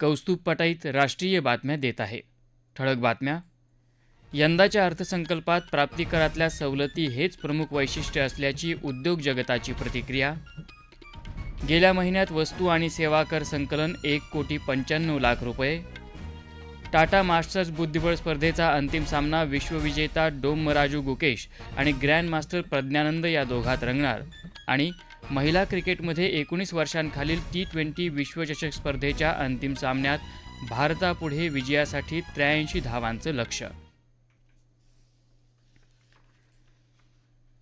कौस्तुभ पटाईत राष्ट्रीय बातम्या देत आहे. ठळक बातम्या. यंदाच्या अर्थसंकल्पात प्राप्तिकरातल्या सवलती हेच प्रमुख वैशिष्ट्य असल्याची उद्योग जगताची प्रतिक्रिया. गेल्या महिन्यात वस्तू आणि सेवा कर संकलन एक कोटी पंच्याण्णव लाख रुपये. टाटा मास्टर्स बुद्धिबळ स्पर्धेचा अंतिम सामना विश्वविजेता डोमराजू गुकेश आणि ग्रँड मास्टर प्रज्ञानंद या दोघात रंगणार. आणि महिला क्रिकेटमध्ये एकोणीस वर्षांखालील टी ट्वेंटी विश्वचषक स्पर्धेच्या अंतिम सामन्यात भारतापुढे विजयासाठी त्र्याऐंशी धावांचं लक्ष.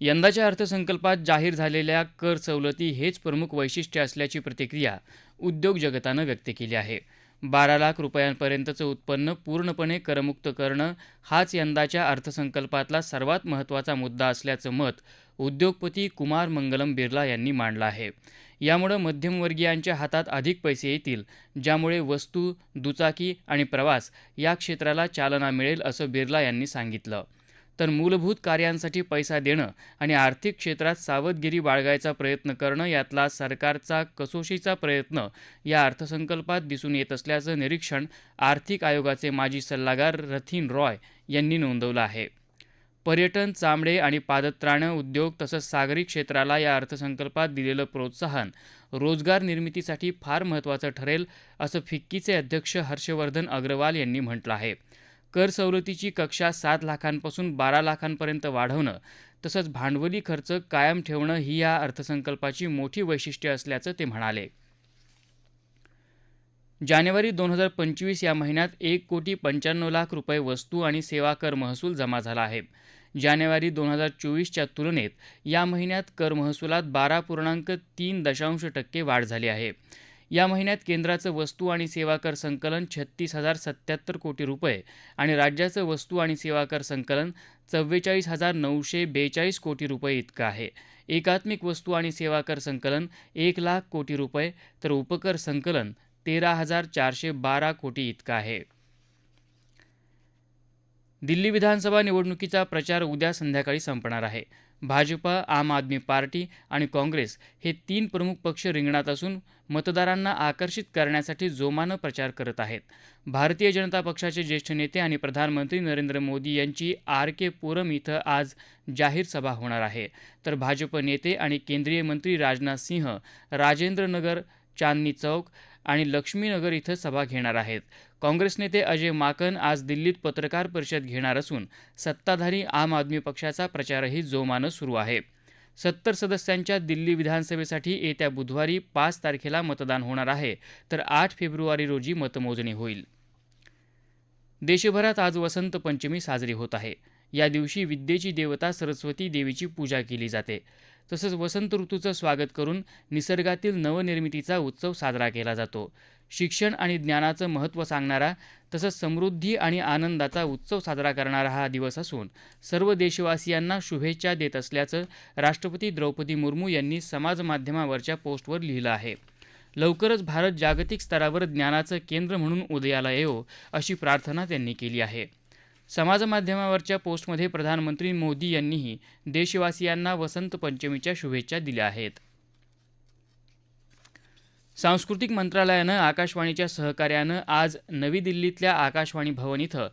यंदाच्या अर्थसंकल्पात जाहीर झालेल्या कर सवलती हेच प्रमुख वैशिष्ट्य असल्याची प्रतिक्रिया उद्योग जगतानं व्यक्त केली आहे. बारा लाख रुपयांपर्यंतचं उत्पन्न पूर्णपणे करमुक्त करणं हाच यंदाच्या अर्थसंकल्पातला सर्वात महत्त्वाचा मुद्दा असल्याचं मत उद्योगपती कुमार मंगलम बिर्ला यांनी मांडलं आहे. यामुळं मध्यमवर्गीयांच्या हातात अधिक पैसे येतील ज्यामुळे वस्तू दुचाकी आणि प्रवास या क्षेत्राला चालना मिळेल असं बिर्ला यांनी सांगितलं. तर मूलभूत कार्यांसाठी पैसा देणं आणि आर्थिक क्षेत्रात सावधगिरी बाळगायचा प्रयत्न करणं यातला सरकारचा कसोशीचा प्रयत्न या अर्थसंकल्पात दिसून येत असल्याचं निरीक्षण आर्थिक आयोगाचे माजी सल्लागार रथीन रॉय यांनी नोंदवलं आहे. पर्यटन चामडे आणि पादत्राणं उद्योग तसंच सागरी क्षेत्राला या अर्थसंकल्पात दिलेलं प्रोत्साहन रोजगार निर्मितीसाठी फार महत्त्वाचं ठरेल असं फिक्कीचे अध्यक्ष हर्षवर्धन अग्रवाल यांनी म्हटलं आहे. कर सवलतीची कक्षा सात लाखांपासून बारा लाखांपर्यंत वाढवणं तसंच भांडवली खर्च कायम ठेवणं ही या अर्थसंकल्पाची मोठी वैशिष्ट्ये असल्याचं ते म्हणाले. जानेवारी दोन हजार पंचवीस या महिन्यात एक कोटी पंच्याण्णव लाख रुपये वस्तू आणि सेवा कर महसूल जमा झाला आहे. जानेवारी दोन हजार चोवीसच्या तुलनेत या महिन्यात कर महसुलात बारा पूर्णांक तीन दशांश टक्के वाढ झाली आहे. या महिन्यात केंद्राचं वस्तू आणि सेवा कर संकलन छत्तीस हजार सत्याहत्तर कोटी रुपये आणि राज्याचं वस्तू आणि सेवा कर संकलन चव्वेचाळीस हजार नऊशे बेचाळीस कोटी रुपये इतकं आहे. एकात्मिक वस्तू आणि सेवा कर संकलन एक लाख कोटी रुपये तर उपकर संकलन तेरा हजार चारशे बारा कोटी इतकं आहे. दिल्ली विधानसभा निवडणुकीचा प्रचार उद्या संध्याकाळी संपणार आहे. भाजपा आम आदमी पार्टी आणि काँग्रेस हे तीन प्रमुख पक्ष रिंगणात असून मतदारांना आकर्षित करण्यासाठी जोमानं प्रचार करत आहेत. भारतीय जनता पक्षाचे ज्येष्ठ नेते आणि प्रधानमंत्री नरेंद्र मोदी यांची आर के पुरम इथं आज जाहीर सभा होणार आहे. तर भाजप नेते आणि केंद्रीय मंत्री राजनाथ सिंह राजेंद्रनगर चांदनी चौक आणि लक्ष्मीनगर इथं सभा घेणार आहेत. काँग्रेस नेते अजय माकन आज दिल्लीत पत्रकार परिषद घेणार असून सत्ताधारी आम आदमी पक्षाचा प्रचारही जोमानं सुरू आहे. सत्तर सदस्यांच्या दिल्ली विधानसभेसाठी येत्या बुधवारी पाच तारखेला मतदान होणार आहे तर आठ फेब्रुवारी रोजी मतमोजणी होईल. देशभरात आज वसंत पंचमी साजरी होत आहे. या दिवशी विद्येची देवता सरस्वती देवीची पूजा केली जाते. तसंच वसंत ऋतूचं स्वागत करून निसर्गातील नवनिर्मितीचा उत्सव साजरा केला जातो. शिक्षण आणि ज्ञानाचं महत्त्व सांगणारा तसंच समृद्धी आणि आनंदाचा उत्सव साजरा करणारा हा दिवस असून सर्व देशवासियांना शुभेच्छा देत असल्याचं राष्ट्रपती द्रौपदी मुर्मू यांनी समाजमाध्यमावरच्या पोस्टवर लिहिलं आहे. लवकरच भारत जागतिक स्तरावर ज्ञानाचं केंद्र म्हणून उदयाला येवो अशी प्रार्थना त्यांनी केली आहे. समाजमाध्यमावरच्या पोस्टमध्ये प्रधानमंत्री मोदी यांनीही देशवासियांना वसंत पंचमीच्या शुभेच्छा दिल्या आहेत. सांस्कृतिक मंत्रालयानं आकाशवाणीच्या सहकार्यानं आज नवी दिल्लीतल्या आकाशवाणी भवन इथं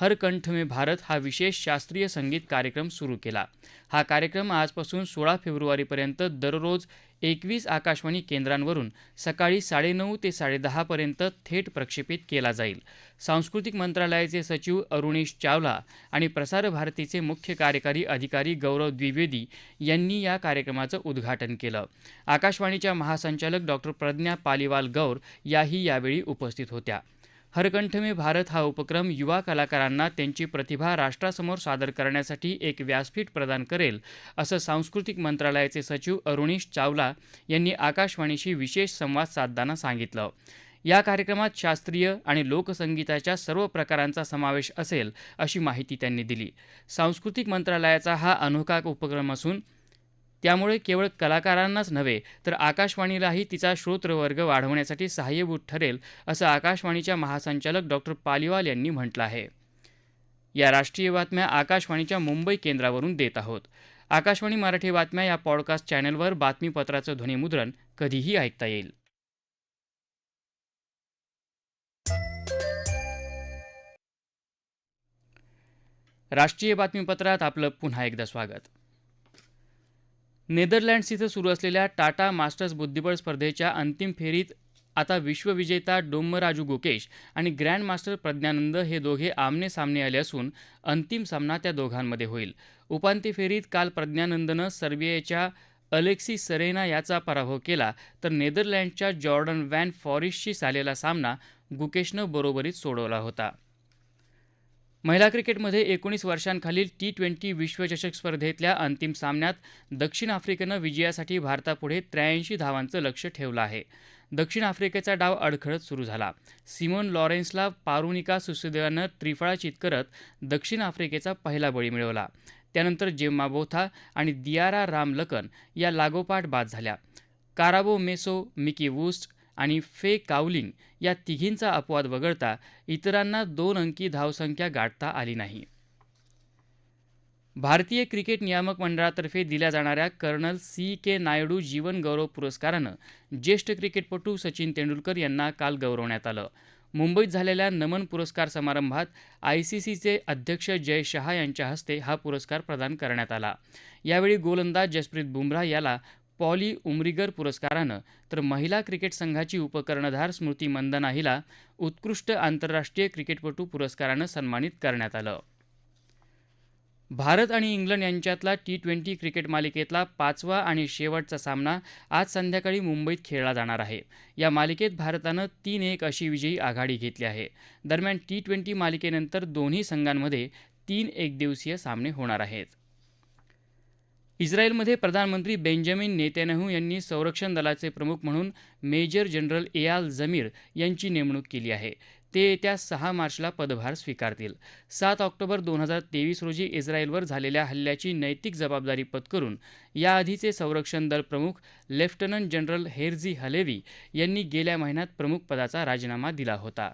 हर कंठ में भारत हा विशेष शास्त्रीय संगीत कार्यक्रम सुरू केला. हा कार्यक्रम आजपासून सोळा फेब्रुवारीपर्यंत दररोज एकवीस आकाशवाणी केंद्रांवरून सकाळी साडेनऊ ते साडेदहापर्यंत थेट प्रक्षेपित केला जाईल. सांस्कृतिक मंत्रालयाचे सचिव अरुणेश चावला आणि प्रसार भारतीचे मुख्य कार्यकारी अधिकारी गौरव द्विवेदी यांनी या कार्यक्रमाचं उद्घाटन केलं. आकाशवाणीच्या महासंचालक डॉक्टर प्रज्ञा पालिवाल गौर याही यावेळी उपस्थित होत्या. हरकंठ में भारत हा उपक्रम युवा कलाकारांना त्यांची प्रतिभा राष्ट्रासमोर सादर करण्यासाठी एक व्यासपीठ प्रदान करेल असं सांस्कृतिक मंत्रालयाचे सचिव अरुणीश चावला यांनी आकाशवाणीशी विशेष संवाद साधताना सांगितलं. या कार्यक्रमात शास्त्रीय आणि लोकसंगीताच्या सर्व प्रकारांचा समावेश असेल अशी माहिती त्यांनी दिली. सांस्कृतिक मंत्रालयाचा हा अनोखा उपक्रम असून त्यामुळे केवळ कलाकारांनाच नव्हे तर आकाशवाणीलाही तिचा श्रोत्रवर्ग वाढवण्यासाठी सहाय्यभूत ठरेल असं आकाशवाणीच्या महासंचालक डॉक्टर पालिवाल यांनी म्हटलं आहे. या राष्ट्रीय बातम्या आकाशवाणीच्या मुंबई केंद्रावरून देत आहोत. आकाशवाणी मराठी बातम्या या पॉडकास्ट चॅनलवर बातमीपत्राचं ध्वनिमुद्रण कधीही ऐकता येईल. राष्ट्रीय बातमीपत्रात आपलं पुन्हा एकदा स्वागत. नेदरलँड्स इथं सुरू असलेल्या टाटा मास्टर्स बुद्धिबळ स्पर्धेच्या अंतिम फेरीत आता विश्वविजेता डोम्मराजू गुकेश आणि ग्रँड मास्टर प्रज्ञानंद हे दोघे आमने सामने आले असून अंतिम सामना त्या दोघांमध्ये होईल. उपांत्य फेरीत काल प्रज्ञानंदनं सर्बियाच्या अलेक्सी सरेना याचा पराभव केला तर नेदरलँडच्या जॉर्डन वॅन फॉरिशशी झालेला सामना गुकेशनं बरोबरीत सोडवला होता. महिला क्रिकेटमध्ये एकोणीस वर्षांखालील टी ट्वेंटी विश्वचषक स्पर्धेतल्या अंतिम सामन्यात दक्षिण आफ्रिकेनं विजयासाठी भारतापुढे त्र्याऐंशी धावांचं लक्ष ठेवलं आहे. दक्षिण आफ्रिकेचा डाव अडखळत सुरू झाला. सिमोन लॉरेन्सला पारुनिका सुसुदेवानं त्रिफळाचित करत दक्षिण आफ्रिकेचा पहिला बळी मिळवला. त्यानंतर जेम्मा बोथा आणि दियारा रामलकन या लागोपाठ बाद झाल्या. काराबो मेसो मिकी वूस्ट आणि फे कावलिंग या तिघींचा अपवाद वगळता इतरांना दोन अंकी धावसंख्या गाठता आली नाही. भारतीय क्रिकेट नियामक मंडळातर्फे दिल्या जाणाऱ्या कर्नल सी के नायडू जीवन गौरव पुरस्कारानं ज्येष्ठ क्रिकेटपटू सचिन तेंडुलकर यांना काल गौरवण्यात आलं. मुंबईत झालेल्या नमन पुरस्कार समारंभात आय सी सीचे अध्यक्ष जय शहा यांच्या हस्ते हा पुरस्कार प्रदान करण्यात आला. यावेळी गोलंदाज जसप्रीत बुमराह याला पॉली उमरीगर पुरस्कारानं तर महिला क्रिकेट संघाची उपकर्णधार स्मृती मंदना हिला उत्कृष्ट आंतरराष्ट्रीय क्रिकेटपटू पुरस्कारानं सन्मानित करण्यात आलं. भारत आणि इंग्लंड यांच्यातला टी ट्वेंटी क्रिकेट मालिकेतला पाचवा आणि शेवटचा सामना आज संध्याकाळी मुंबईत खेळला जाणार आहे. या मालिकेत भारतानं तीन एक अशी विजयी आघाडी घेतली आहे. दरम्यान टी ट्वेंटी मालिकेनंतर दोन्ही संघांमध्ये तीन एकदिवसीय सामने होणार आहेत. इस्रायलमध्ये प्रधानमंत्री बेंजामिन नेत्यानहू यांनी संरक्षण दलाचे प्रमुख म्हणून मेजर जनरल एयाल जमीर यांची नेमणूक केली आहे. ते येत्या सहा मार्चला पदभार स्वीकारतील. सात ऑक्टोबर दोन हजार तेवीस रोजी इस्रायलवर झालेल्या हल्ल्याची नैतिक जबाबदारी पत्करून याआधीचे संरक्षण दल प्रमुख लेफ्टनंट जनरल हेरझी हलेवी यांनी गेल्या महिन्यात प्रमुख पदाचा राजीनामा दिला होता.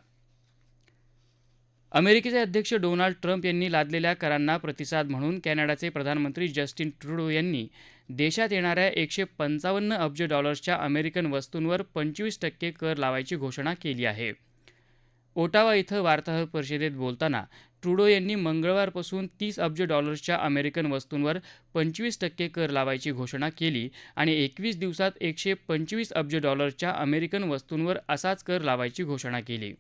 अमेरिकेचे अध्यक्ष डोनाल्ड ट्रम्प यांनी लादलेल्या करांना प्रतिसाद म्हणून कॅनडाचे प्रधानमंत्री जस्टिन ट्रुडो यांनी देशात येणाऱ्या एकशे पंचावन्न अब्ज डॉलर्सच्या अमेरिकन वस्तूंवर पंचवीस टक्के कर लावायची घोषणा केली आहे. ओटावा इथं वार्ताहर परिषदेत बोलताना ट्रुडो यांनी मंगळवारपासून तीस अब्ज डॉलर्सच्या अमेरिकन वस्तूंवर पंचवीस टक्के कर लावायची घोषणा केली आणि एकवीस दिवसात एकशे पंचवीस अब्ज डॉलर्सच्या अमेरिकन वस्तूंवर असाच कर लावायची घोषणा केली.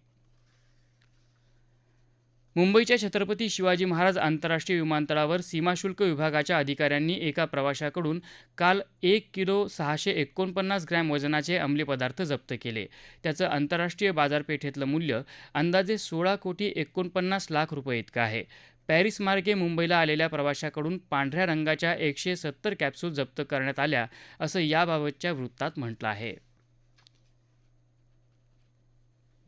मुंबईच्या छत्रपती शिवाजी महाराज आंतरराष्ट्रीय विमानतळावर सीमाशुल्क विभागाच्या अधिकाऱ्यांनी एका प्रवाशाकडून काल एक किलो सहाशे एकोणपन्नास ग्रॅम वजनाचे अंमली पदार्थ जप्त केले. त्याचं आंतरराष्ट्रीय बाजारपेठेतलं मूल्य अंदाजे सोळा कोटी एकोणपन्नास लाख रुपये इतकं आहे. पॅरिस मार्गे मुंबईला आलेल्या प्रवाशाकडून पांढऱ्या रंगाच्या एकशे सत्तर कॅप्सूल जप्त करण्यात आल्या असं याबाबतच्या वृत्तात म्हटलं आहे.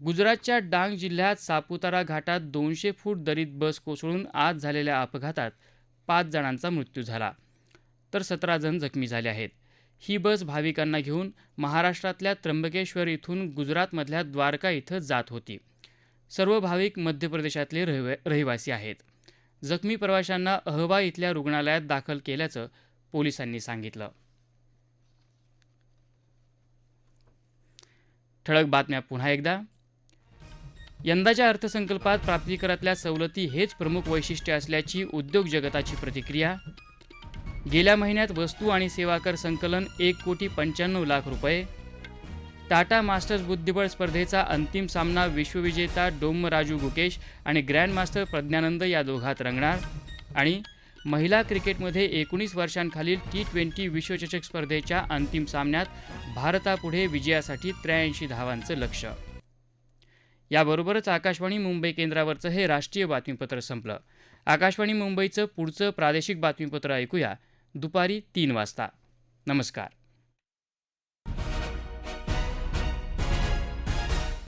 गुजरातच्या डांग जिल्ह्यात सापुतारा घाटात दोनशे फूट दरीत बस कोसळून आज झालेल्या अपघातात पाच जणांचा मृत्यू झाला. तर सतरा जण जखमी झाले आहेत. ही बस भाविकांना घेऊन महाराष्ट्रातल्या त्र्यंबकेश्वर इथून गुजरातमधल्या द्वारका इथं जात होती. सर्व भाविक मध्य प्रदेशातले रहिव रहिवासी आहेत. जखमी प्रवाशांना अहवा इथल्या रुग्णालयात दाखल केल्याचं पोलिसांनी सांगितलं. ठळक बातम्या पुन्हा एकदा. यंदाच्या अर्थसंकल्पात प्राप्तिकरातल्या सवलती हेच प्रमुख वैशिष्ट्य असल्याची उद्योग जगताची प्रतिक्रिया. गेल्या महिन्यात वस्तू आणि सेवा कर संकलन एक कोटी पंच्याण्णव लाख रुपये. टाटा मास्टर्स बुद्धिबळ स्पर्धेचा अंतिम सामना विश्वविजेता डोम राजू गुकेश आणि ग्रँडमास्टर प्रज्ञानंद या दोघात रंगणार. आणि महिला क्रिकेटमध्ये एकोणीस वर्षांखालील टी ट्वेंटी विश्वचषक स्पर्धेच्या अंतिम सामन्यात भारतापुढे विजयासाठी त्र्याऐंशी धावांचं लक्ष याबरोबरच आकाशवाणी मुंबई केंद्रावरचं हे राष्ट्रीय बातमीपत्र संपलं. आकाशवाणी मुंबईचं पुढचं प्रादेशिक बातमीपत्र ऐकूया. दुपारी तीन वाजता. नमस्कार.